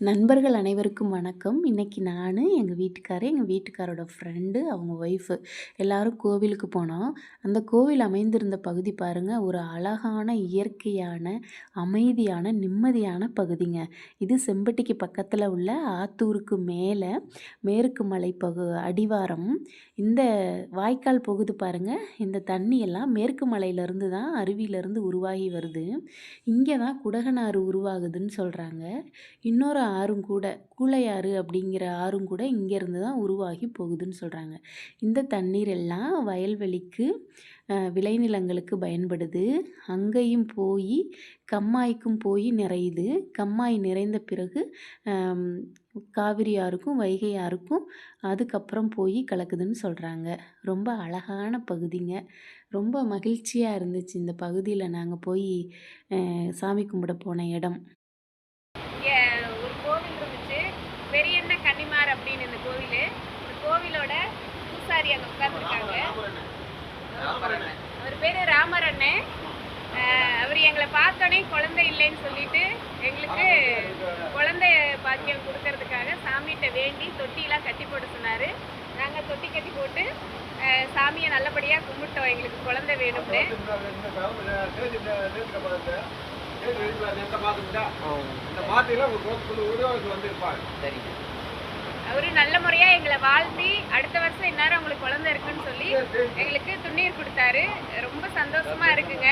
நண்பர்கள் அனைவருக்கும் வணக்கம். இன்றைக்கி நான் எங்கள் வீட்டுக்காரு, எங்கள் வீட்டுக்காரோட ஃப்ரெண்டு, அவங்க ஒய்ஃபு எல்லோரும் கோவிலுக்கு போனோம். அந்த கோவில் அமைந்திருந்த பகுதி பாருங்கள் ஒரு அழகான, இயற்கையான, அமைதியான, நிம்மதியான பகுதிங்க. இது செம்பட்டிக்கு பக்கத்தில் உள்ள ஆத்தூருக்கு மேலே மேற்கு மலை பகு அடிவாரம். இந்த வாய்க்கால் போகுது பாருங்கள் இந்த தண்ணி எல்லாம் மேற்கு மலையிலேருந்து தான் அருவியிலேருந்து உருவாகி வருது. இங்கே தான் குடகனாறு உருவாகுதுன்னு சொல்கிறாங்க இன்னொரு ஆறும் கூட, கூளையாறு அப்படிங்கிற ஆறும் கூட இங்கேருந்து தான் உருவாகி போகுதுன்னு சொல்கிறாங்க இந்த தண்ணீர் எல்லாம் வயல்வெளிக்கு, விளைநிலங்களுக்கு பயன்படுது. அங்கேயும் போய் கம்மாய்க்கும் போய் நிறையுது. கம்மாய் நிறைந்த பிறகு, காவிரி ஆறுக்கும், வைகை ஆறுக்கும் அதுக்கப்புறம் போய் கலக்குதுன்னு சொல்கிறாங்க ரொம்ப அழகான பகுதிங்க. ரொம்ப மகிழ்ச்சியாக இருந்துச்சு இந்த பகுதியில் நாங்கள் போய் சாமி கும்பிட போன இடம். இங்க ஒரு கோவில் இருந்துச்சு பெரியண்ண கன்னிமார் அப்படின்னு இந்த கோவில்? இந்த கோவிலோட பூசாரி அங்கே உட்கார்ந்துருக்காங்க. அவர் பேர் ராமர் அண்ணன் அவர் எங்களை பார்த்தோன்னே குழந்தை இல்லைன்னு சொல்லிட்டு எங்களுக்கு குழந்தை பாக்கியம் கொடுக்கறதுக்காக சாமிகிட்ட வேண்டி தொட்டியெல்லாம் கட்டி போட சொன்னார். நாங்கள் தொட்டி கட்டி போட்டு சாமியை நல்லபடியாக கும்பிட்டோம். எங்களுக்கு குழந்தை வேணும்னு. சரிங்க. அவரு நல்ல முறையா எங்களை வாழ்த்தி அடுத்த வருஷம் இந்நேரம் உங்களுக்கு குழந்தை இருக்குன்னு சொல்லி எங்களுக்கு துண்ணீர் கொடுத்தாரு. ரொம்ப சந்தோஷமா இருக்குங்க.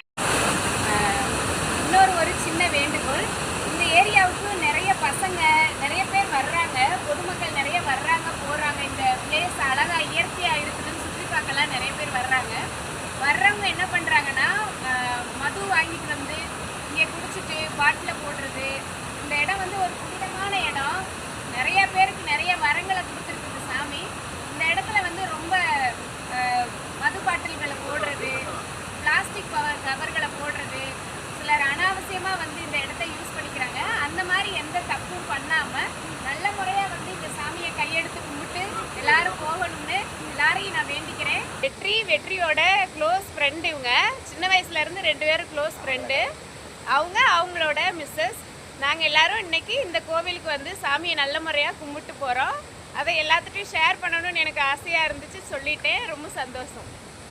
ஆஹ் இன்னொரு ஒரு சின்ன வேண்டுகோள். இந்த ஏரியாவுக்கு நிறைய பசங்க நிறைய பேர் வர்றாங்க. பொதுமக்கள் நிறைய வர்றாங்க போறாங்க. இந்த பிளேஸ் அழகா இயற்கையா இருக்குதுன்னு சுற்றி பார்க்கலாம் நிறைய பேர் வர்றாங்க. வர்றவங்க என்ன பண்றாங்கன்னா மது வாங்கிட்டு வந்து இங்கே குடிச்சிட்டு பாட்டில் போடுறது. இந்த இடம் வந்து ஒரு புனிதமான இடம். நிறைய பேருக்கு நிறைய வரங்களை கொடுத்துருக்குது சாமி. இந்த இடத்துல வந்து ரொம்ப மது பாட்டில்களை போடுறது பிளாஸ்டிக் கவர் கவர்களை போடுறது. சிலர் அனாவசியமாக வந்து இந்த இடத்த யூஸ் பண்ணிக்கிறாங்க. அந்த மாதிரி எந்த தப்பும் பண்ணாமல் நல்ல முறையாக வந்து இந்த சாமியை கையெடுத்து கும்பிட்டு எல்லாரும் போகணும்னு எல்லாரையும் நான் வேண்டிக்கிறேன். வெற்றி வெற்றியோட க்ளோஸ் ஃப்ரெண்டு இவங்க. சின்ன வயசுலேருந்து ரெண்டு பேரும் க்ளோஸ் ஃப்ரெண்டு அவங்க அவங்களோட மிஸ்ஸஸ் நாங்கள் எல்லாரும் இன்னைக்கு இந்த கோவிலுக்கு வந்து சாமியை நல்ல முறையாக கும்பிட்டு போகிறோம் அதை எல்லாத்துட்டையும் ஷேர் பண்ணணும்னு எனக்கு ஆசையாக இருந்துச்சு. சொல்லிட்டேன். ரொம்ப சந்தோஷம்.